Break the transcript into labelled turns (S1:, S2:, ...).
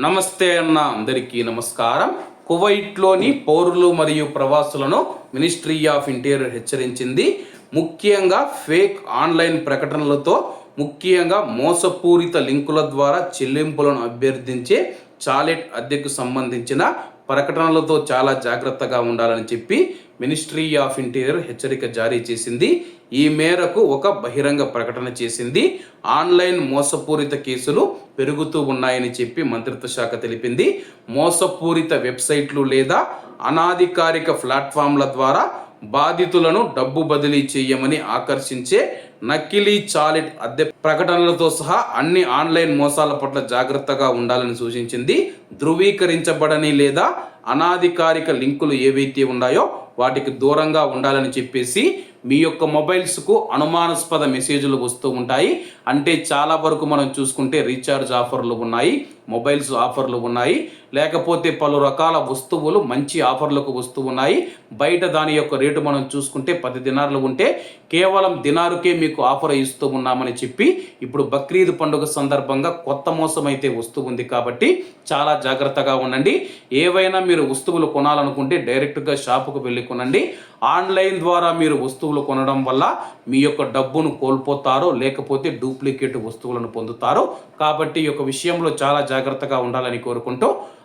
S1: నమస్తే అన్న అందరికీ నమస్కారం. కువైట్లోని పౌరులు మరియు ప్రవాసులను మినిస్ట్రీ ఆఫ్ ఇంటీరియర్ హెచ్చరించింది. ముఖ్యంగా ఫేక్ ఆన్లైన్ ప్రకటనలతో ముఖ్యంగా మోసపూరిత లింకుల ద్వారా చెల్లింపులను అభ్యర్థించే చాలెట్ అద్దెకు సంబంధించిన ప్రకటనలతో చాలా జాగ్రత్తగా ఉండాలని చెప్పి మినిస్ట్రీ ఆఫ్ ఇంటీరియర్ హెచ్చరిక జారీ చేసింది. ఈ మేరకు ఒక బహిరంగ ప్రకటన చేసింది. ఆన్లైన్ మోసపూరిత కేసులు పెరుగుతూ ఉన్నాయని చెప్పి మంత్రిత్వ శాఖ తెలిపింది. మోసపూరిత వెబ్సైట్లు లేదా అనాధికారిక ప్లాట్ఫామ్ల ద్వారా బాధితులను డబ్బు బదిలీ చేయమని ఆకర్షించే నకిలీ చాలిట్ అద్దె ప్రకటనలతో సహా అన్ని ఆన్లైన్ మోసాల పట్ల జాగ్రత్తగా ఉండాలని సూచించింది. ధృవీకరించబడని లేదా అనాధికారిక లింకులు ఏవైతే ఉన్నాయో వాటికి దూరంగా ఉండాలని చెప్పేసి మీ యొక్క మొబైల్స్కు అనుమానాస్పద మెసేజ్లు వస్తూ ఉంటాయి. అంటే చాలా వరకు మనం చూసుకుంటే రీఛార్జ్ ఆఫర్లు ఉన్నాయి మొబైల్స్ ఆఫర్లు ఉన్నాయి. లేకపోతే పలు రకాల వస్తువులు మంచి ఆఫర్లకు వస్తూ ఉన్నాయి. బయట దాని యొక్క రేటు మనం చూసుకుంటే పది దినారులు ఉంటే కేవలం దినారుకే మీకు ఆఫర్ ఇస్తూ ఉన్నామని చెప్పి ఇప్పుడు బక్రీద్ పండుగ సందర్భంగా కొత్త మోసం అయితే వస్తూ ఉంది కాబట్టి చాలా జాగ్రత్తగా ఉండండి. ఏవైనా మీరు వస్తువులు కొనాలనుకుంటే డైరెక్ట్గా షాపుకు వెళ్ళి కొనండి. ఆన్లైన్ ద్వారా మీరు వస్తువులు కొనడం వల్ల మీ యొక్క డబ్బును కోల్పోతారో లేకపోతే డూప్లికేట్ వస్తువులను పొందుతారో కాబట్టి ఈ యొక్క విషయంలో చాలా జాగ్రత్తగా ఉండాలని కోరుకుంటూ